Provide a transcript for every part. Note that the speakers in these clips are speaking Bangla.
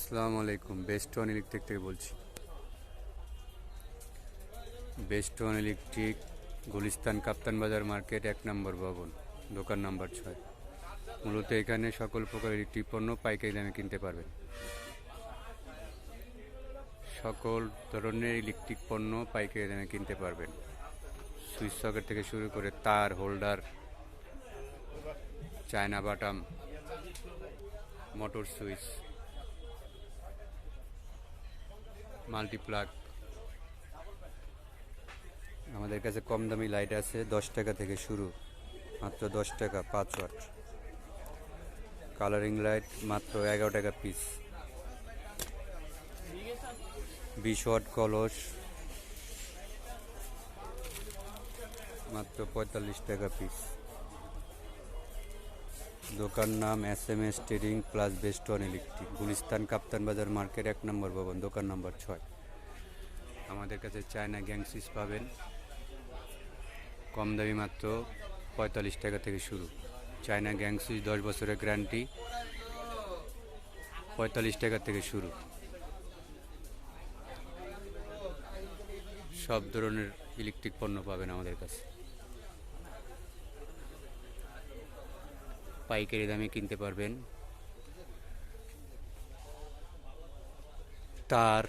আসসালামু আলাইকুম বেস্ট ওয়ান ইলেকট্রিক থেকে বলছি। Best one electric Gulistan Kaptan Bazar market, এক নম্বর ভবন, দোকান নাম্বার ছয়। মূলত এখানে সকল প্রকার ইলেকট্রিক পণ্য পাইকারি দামে কিনতে পারবেন। সকল ধরনের ইলেকট্রিক পণ্য পাইকারি দামে কিনতে পারবেন। সুইচ সকেট থেকে শুরু করে তার হোল্ডার চায়না বাটাম মোটর সুইচ মাল্টিপ্লাগ আমাদের কাছে কম দামি লাইট আছে, দশ টাকা থেকে শুরু, মাত্র দশ টাকা, পাঁচ ওয়াট কালারিং লাইট মাত্র এগারো টাকা পিস বিশ ওয়াট কলস, মাত্র পঁয়তাল্লিশ টাকা পিস দোকান নাম S M S trading plus best on electric. Gulistan Kaptan Bazar market এক নম্বর ভবন, দোকান নম্বর ছয়। আমাদের কাছে চায়না গ্যাংসিস পাবেন। কম দামি মাত্র পঁয়তাল্লিশ টাকা থেকে শুরু। চায়না গ্যাংসিস দশ বছরের গ্যারান্টি, পঁয়তাল্লিশ টাকা থেকে শুরু। সব ধরনের ইলেকট্রিক পণ্য পাবেন আমাদের কাছে। পাইকারি দামে কিনতে পারবেন। তার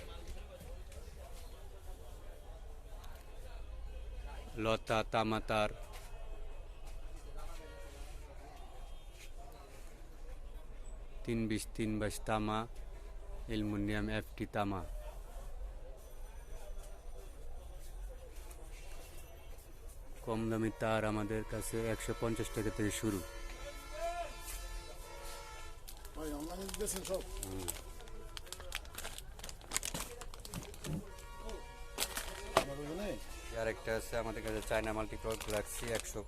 লতা তামাতার তিন বিশ তিন বাইশ তামা, অ্যালুমিনিয়াম এফটি তামা। কম দামি তার আমাদের কাছে একশো পঞ্চাশ টাকা থেকে শুরু। দিতেছেন সব আর একটা আছে আমাদের কাছে চায়না মাল্টিপ্লক গ্যালাক্সি একশো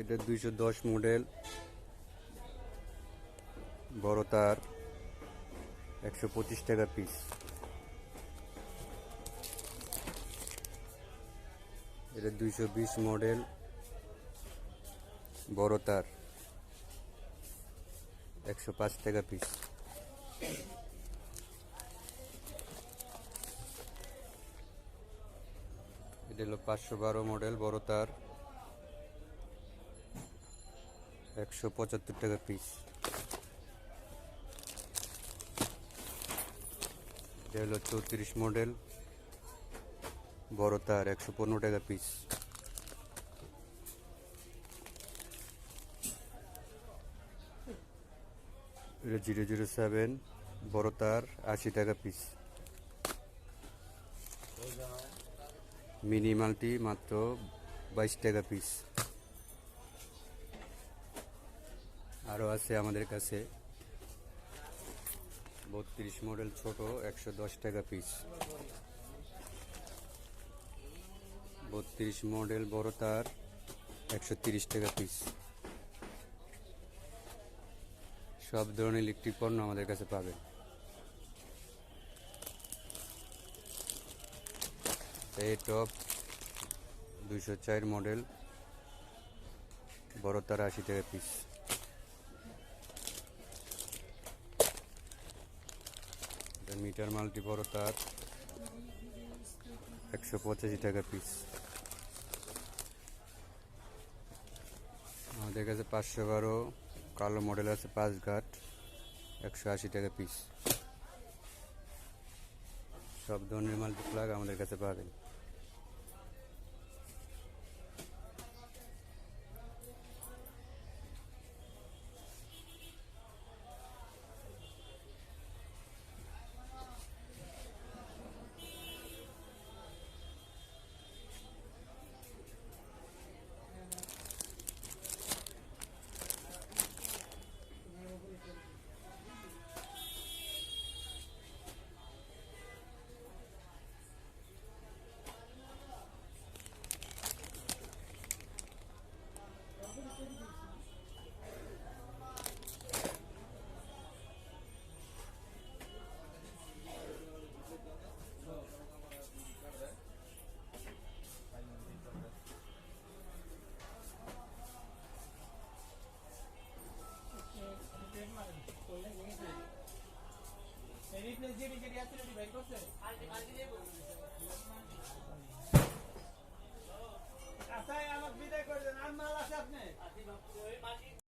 এটা দুইশো দশ মডেল। বড় তার, একশো পঁচিশ টাকা পিস এটা দুইশো বিশ মডেল, বড় তার, একশো পাঁচ টাকা পিস এটা হলো পাঁচশো বারো মডেল, বড় তার। একশো পঁচাত্তর টাকা পিস এটা হলো চৌত্রিশ মডেল বড় তার একশো পনেরো টাকা পিস এটা জিরো জিরো সেভেন বড় তার আশি টাকা পিস মিনি মাল্টি মাত্র বাইশ টাকা পিস আরও আছে আমাদের কাছে। বত্রিশ মডেল ছোট, একশো দশ টাকা পিস বত্রিশ মডেল বড় তার, একশো টাকা পিস সব ধরনের ইলেকট্রিক পণ্য আমাদের কাছে পাবেন। এই টপ দুইশো চার মডেল, বড় তার আশি টাকা পিস মিটার মাল্টি বড় তার একশো পঁচাশি টাকা পিস আমাদের কাছে পাঁচশো বারো, কালো মডেল আছে পাঁচ ঘাট, একশো আশি টাকা পিস সব ধরনের মাল্টি প্লাগ আমাদের কাছে পাবেন।